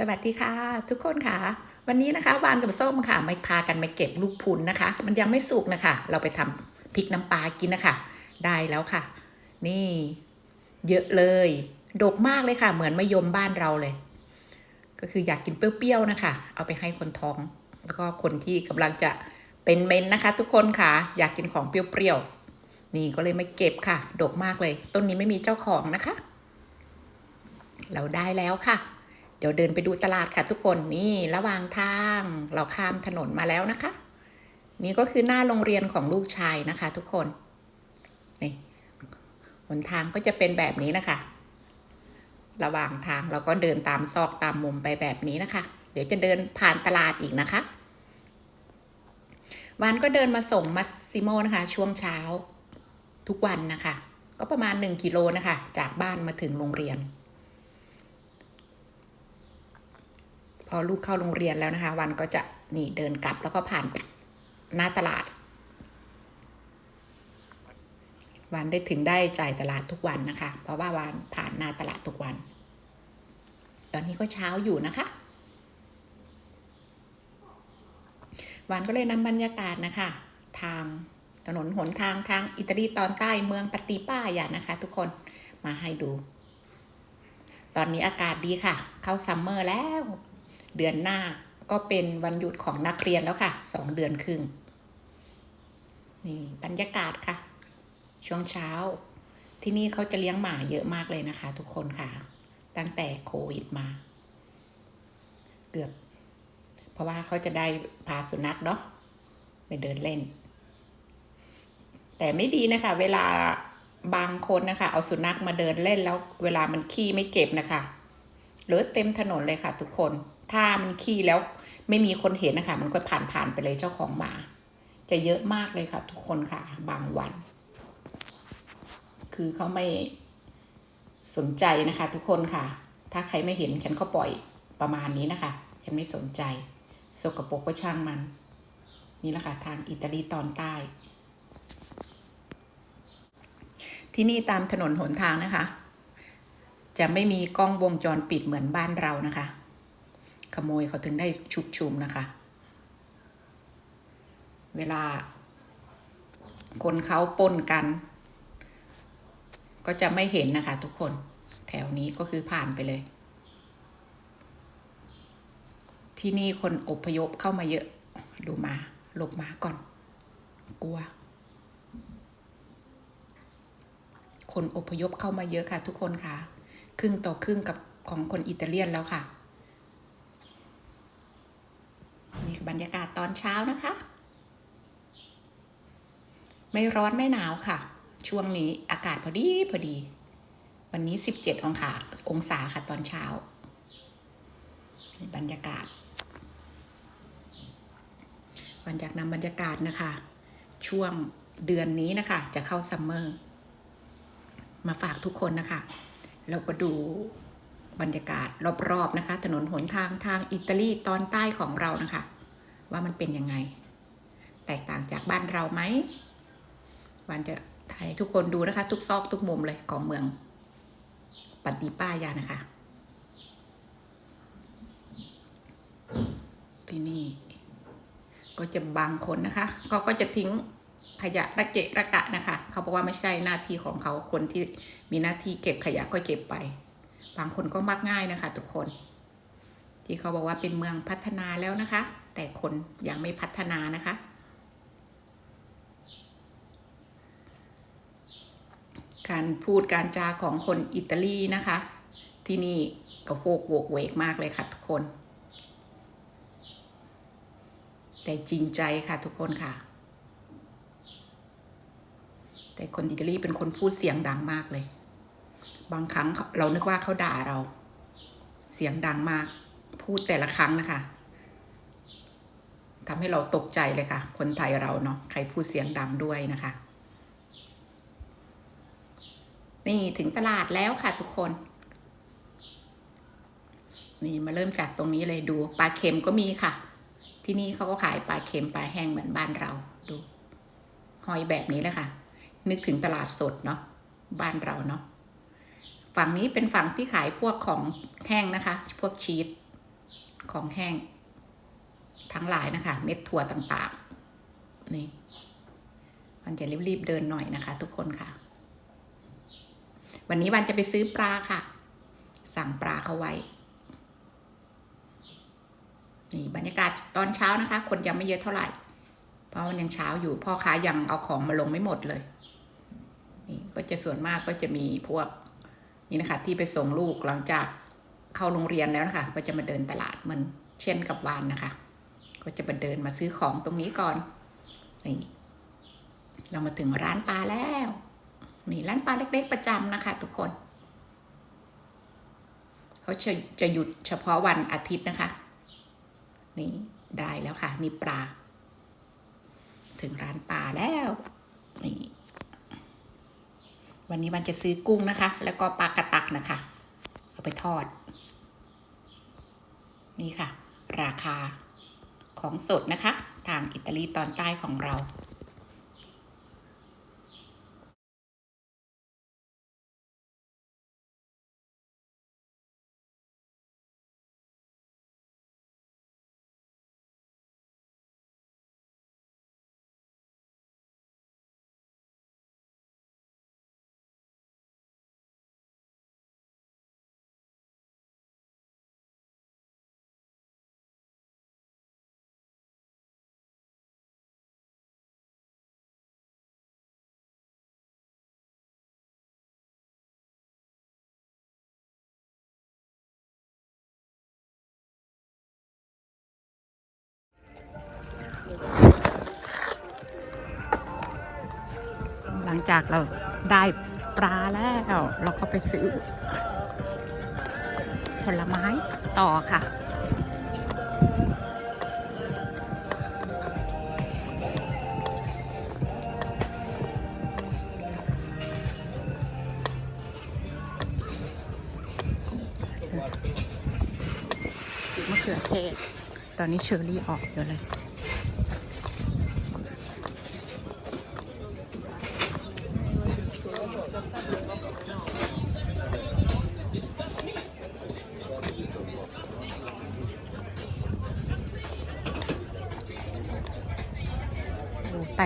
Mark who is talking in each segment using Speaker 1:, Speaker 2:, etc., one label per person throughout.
Speaker 1: สวัสดีค่ะ ทุกคนค่ะ วันนี้นะคะวานกับส้มค่ะมาพากันมาเก็บลูกพุนนะคะ มันยังไม่สุกนะคะ เราไปทำพริกน้ำปลากินนะคะ ได้แล้วค่ะ นี่ เยอะเลยดกมากเลยค่ะ เหมือนมะยมบ้านเราเลย ก็คืออยากกินเปรี้ยวๆนะคะ เอาไปให้คนท้อง แล้วก็คนที่กำลังจะเป็นเมนนะคะ ทุกคนค่ะ อยากกินของเปรี้ยวๆนี่ก็เลยมาเก็บค่ะ ดกมากเลย ต้นนี้ไม่มีเจ้าของนะคะ เราได้แล้วค่ะ เดี๋ยวเดินไปดูตลาดค่ะทุกคนนี่ระหว่างทางเราข้ามถนนมาแล้วนะคะ นี่ก็คือหน้าโรงเรียนของลูกชายนะคะ ทุกคนนี่หนทางก็จะเป็นแบบนี้นะคะ ระหว่างทางเราก็เดินตามซอกตามมุมไปแบบนี้นะคะ เดี๋ยวจะเดินผ่านตลาดอีกนะคะวันก็เดินมาส่งมัสซิโมนะคะ ช่วงเช้าทุกวันนะคะ ก็ประมาณ 1กิโลนะคะ จากบ้านมาถึงโรงเรียน พอลูกเข้าโรงเรียนแล้วนะคะ วันก็จะนี่เดินกลับแล้วก็ผ่านหน้าตลาด วันได้ถึงได้จ่ายตลาดทุกวันนะคะ เพราะว่าวันผ่านหน้าตลาดทุกวัน ตอนนี้ก็เช้าอยู่นะคะวันก็เลยนำบรรยากาศนะคะ ทางถนนหนทางทางอิตาลีตอนใต้เมืองปาติป้าอย่านะคะ ทุกคนมาให้ดู ตอนนี้อากาศดีค่ะ เข้าซัมเมอร์แล้ว เดือนหน้าก็เป็นวันหยุดของนักเรียนแล้วค่ะสองเดือนครึ่งนี่บรรยากาศค่ะ ช่วงเช้า ที่นี่เขาจะเลี้ยงหมาเยอะมากเลยนะคะ ทุกคนค่ะ ตั้งแต่โควิดมา เกือบ เพราะว่าเขาจะได้พาสุนัขเนาะไปเดินเล่น แต่ไม่ดีนะคะ เวลาบางคนนะคะ เอาสุนัขมาเดินเล่นแล้ว เวลามันขี้ไม่เก็บนะคะเลอะเต็มถนนเลยค่ะ ทุกคน ถ้ามันขี้แล้วไม่มีคนเห็นนะคะ มันก็ผ่านผ่านไปเลยเจ้าของหมา จะเยอะมากเลยค่ะ ทุกคนค่ะ บางวัน คือเขาไม่สนใจนะคะ ทุกคนค่ะ ถ้าใครไม่เห็นฉันก็ปล่อยประมาณนี้นะคะ ฉันไม่สนใจ สกปรกก็ช่างมัน นี่แหละค่ะทางอิตาลีตอนใต้ ที่นี่ตามถนนหนทางนะคะ จะไม่มีกล้องวงจรปิดเหมือนบ้านเรานะคะ ขโมยเขาถึงได้ชุกชุมนะคะ เวลา คนเขาป้นกัน ก็จะไม่เห็นนะคะ ทุกคนแถวนี้ก็คือผ่านไปเลย ที่นี่คนอพยพเข้ามาเยอะ ดูมาหลบมาก่อน กลัว คนอพยพเข้ามาเยอะค่ะ ทุกคนค่ะ ครึ่งต่อครึ่งกับของคนอิตาเลียนแล้วค่ะ นี่ บรรยากาศตอนเช้านะคะ ไม่ร้อนไม่หนาวค่ะ ช่วงนี้อากาศพอดีพอดี วันนี้ 17 องศาองศาค่ะตอนเช้า บรรยากาศวันอยากนำบรรยากาศนะคะ ช่วงเดือนนี้นะคะ จะเข้าซัมเมอร์มาฝากทุกคนนะคะ เราก็ดูบรรยากาศรอบๆนะคะ ถนนหนทางทางอิตาลีตอนใต้ของเรานะคะ ว่ามันเป็นยังไง แตกต่างจากบ้านเราไหมวันจะถ่ายทุกคนดูนะคะ ทุกซอกทุกมุมเลยของเมืองปฏิป้ายานะคะ ที่นี่ ก็จะบางคนนะคะก็ก็จะทิ้งขยะระเกะระกะนะคะ เขาบอกว่าไม่ใช่หน้าที่ของเขาคนที่มีหน้าที่เก็บขยะก็เก็บไป บางคนก็มักง่ายนะคะ ทุกคน ที่เขาบอกว่าเป็นเมืองพัฒนาแล้วนะคะ แต่คนยังไม่พัฒนานะคะ การพูดการจาของคนอิตาลีนะคะ ที่นี่ก็โคกโวกเวกมากเลยค่ะทุกคน แต่จริงใจค่ะทุกคนค่ะ แต่คนอิตาลีเป็นคนพูดเสียงดังมากเลย บางครั้งเรานึกว่าเขาด่าเรา เสียงดังมาก พูดแต่ละครั้งนะคะ ทำให้เราตกใจเลยค่ะ คนไทยเราเนาะใครพูดเสียงดังด้วยนะคะ นี่ถึงตลาดแล้วค่ะทุกคน นี่มาเริ่มจากตรงนี้เลยดูปลาเค็มก็มีค่ะ ที่นี่เขาก็ขายปลาเค็มปลาแห้งเหมือนบ้านเราดูหอยแบบนี้เลยค่ะ นึกถึงตลาดสดเนาะบ้านเราเนาะฝั่งนี้เป็นฝั่งที่ขายพวกของแห้งนะคะ พวกชีสของแห้ง ทั้งหลายนะคะ เม็ดถั่วต่างๆ นี่ มันจะรีบๆเดินหน่อยนะคะ ทุกคนค่ะ วันนี้วันจะไปซื้อปลาค่ะ สั่งปลาเขาไว้ นี่บรรยากาศตอนเช้านะคะ คนยังไม่เยอะเท่าไหร่ เพราะมันยังเช้าอยู่ พ่อค้ายังเอาของมาลงไม่หมดเลย นี่ก็จะส่วนมากก็จะมีพวกนี่นะคะ ที่ไปส่งลูกหลังจากเข้าโรงเรียนแล้วนะคะ ก็จะมาเดินตลาดเหมือนเช่นกับวานนะคะ ก็จะมาเดินมาซื้อของตรงนี้ก่อนนี่เรามาถึงร้านปลาแล้วนี่ร้านปลาเล็ก ๆ ประจำนะคะ ทุกคน เขาจะจะหยุดเฉพาะวันอาทิตย์นะคะ นี่ได้แล้วค่ะ นี่ปลา ถึงร้านปลาแล้วนี่วันนี้วันจะซื้อกุ้งนะคะ แล้วก็ปลากระตักนะคะ เอาไปทอด นี่ค่ะ ราคา ของสดนะคะ ทางอิตาลีตอนใต้ของเรา หลังจากเราได้ปลาแล้ว เราก็ไปซื้อ ผลไม้ต่อค่ะ ซื้อมะเขือเทศ ตอนนี้เชอร์รี่ออกเยอะเลย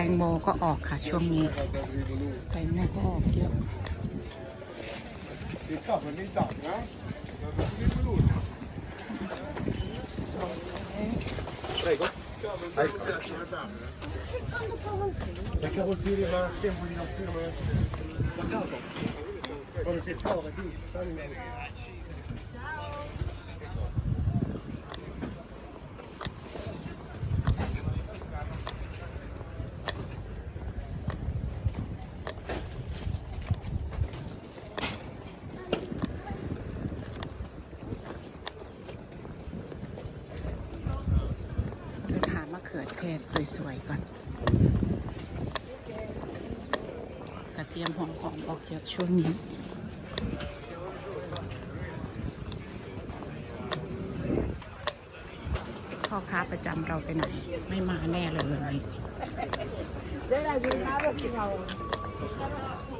Speaker 1: งโมก็ออกค่ะช่วงนี้แตงโมก็ออกเยอะ อยก่อน กระเทียมหอมหอมออกเยอะช่วงนี้พ่อค้าประจำเราไปไหน ไม่มาแน่เลยวันนี้มะเขือ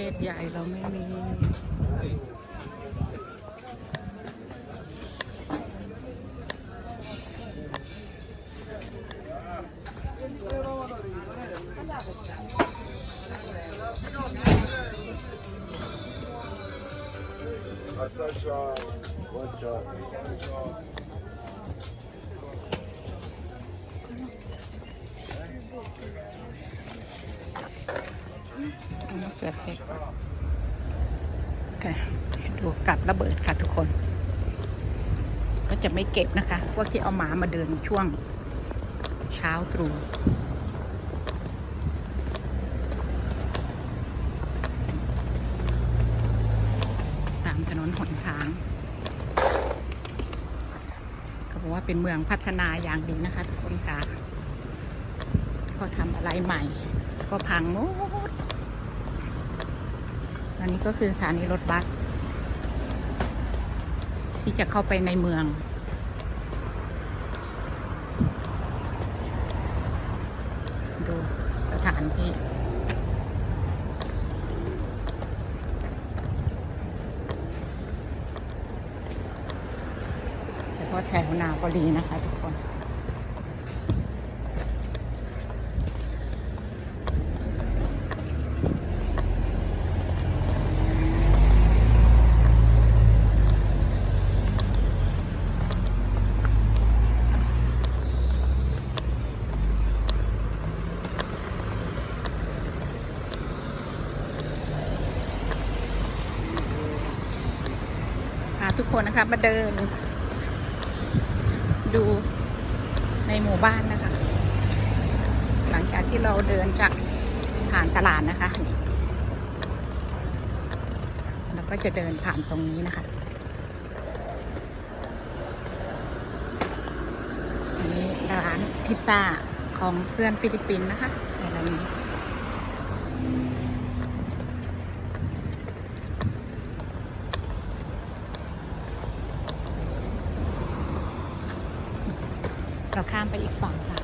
Speaker 1: เทศใหญ่เราไม่มี
Speaker 2: Саша,
Speaker 1: вот так. เขือเทศค่ะดูกัดระเบิดค่ะทุกคน ก็จะไม่เก็บนะคะพวกที่เอาหมามาเดินช่วงเช้าตรู่ตามถนนหนทางเขาบอกว่าเป็นเมืองพัฒนาอย่างดีนะคะ ทุกคนค่ะเขาทำอะไรใหม่ ก็พังหม นนี้ก็คือสถานีรถบัส ที่จะเข้าไปในเมือง ดูสถานที่เฉพาะแถวนาวรีนะคะทุกคน คนนะคะ มาเดิน ดูในหมู่บ้านนะคะ หลังจากที่เราเดินจากผ่านตลาดนะคะแล้วก็จะเดินผ่านตรงนี้นะคะอันนี้ร้านพิซซ่าของเพื่อนฟิลิปปินส์นะคะอะไรนี้ เราข้ามไปอีกฝั่งค่ะ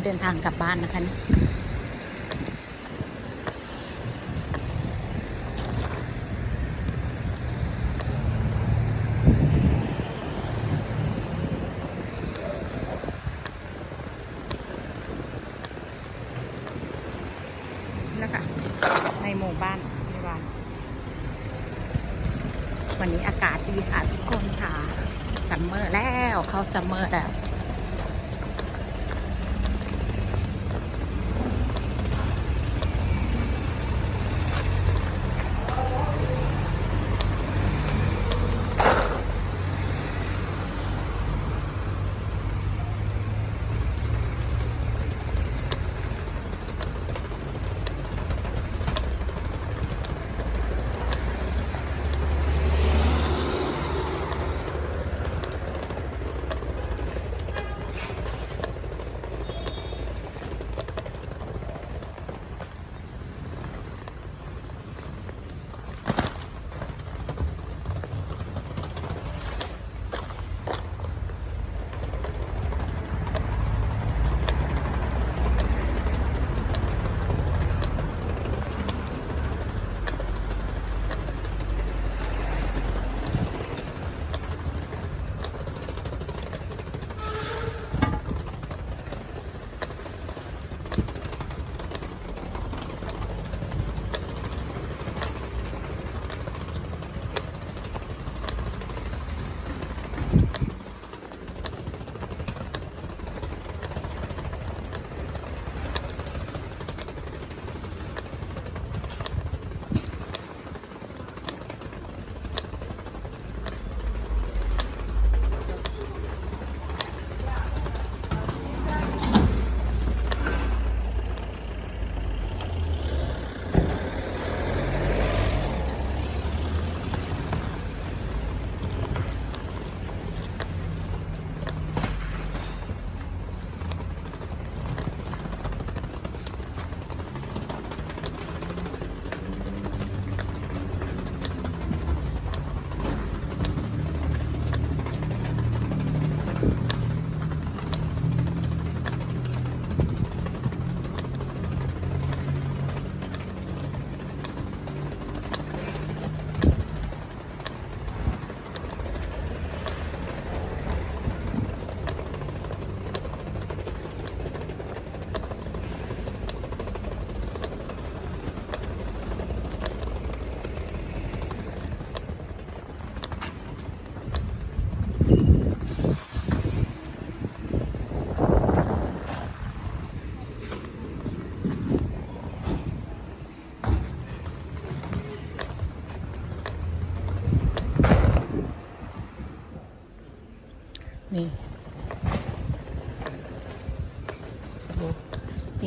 Speaker 1: นี่เดินทางกลับบ้านนะคะนี่ยแล้วค่ะในหมู่บ้านในบ้านวันนี้อากาศดีค่ะทุกคนค่ะซัมเมอร์แล้ว เข้าซัมเมอร์แล้ว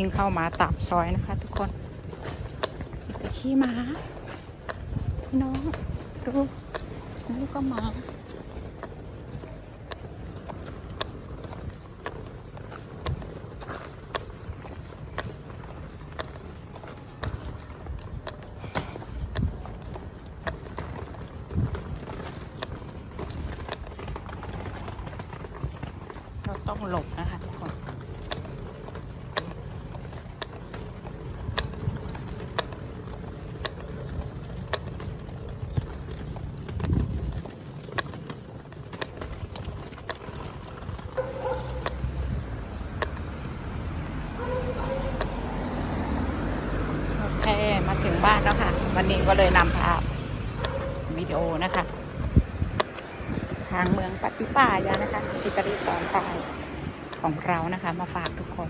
Speaker 1: ยิ่งเข้ามาตามซอยนะคะ ทุกคนมีแต่ขี้หมา น้อง ดู นี่ก็มา ต้องหลบนะคะทุกคน โอเค มาถึงบ้านแล้วค่ะ วันนี้ ก็เลยนำภาพวิดีโอนะคะ ทางเมืองปาติปายานะคะอิตาลีตอนใต้ของเรานะคะ มาฝากทุกคน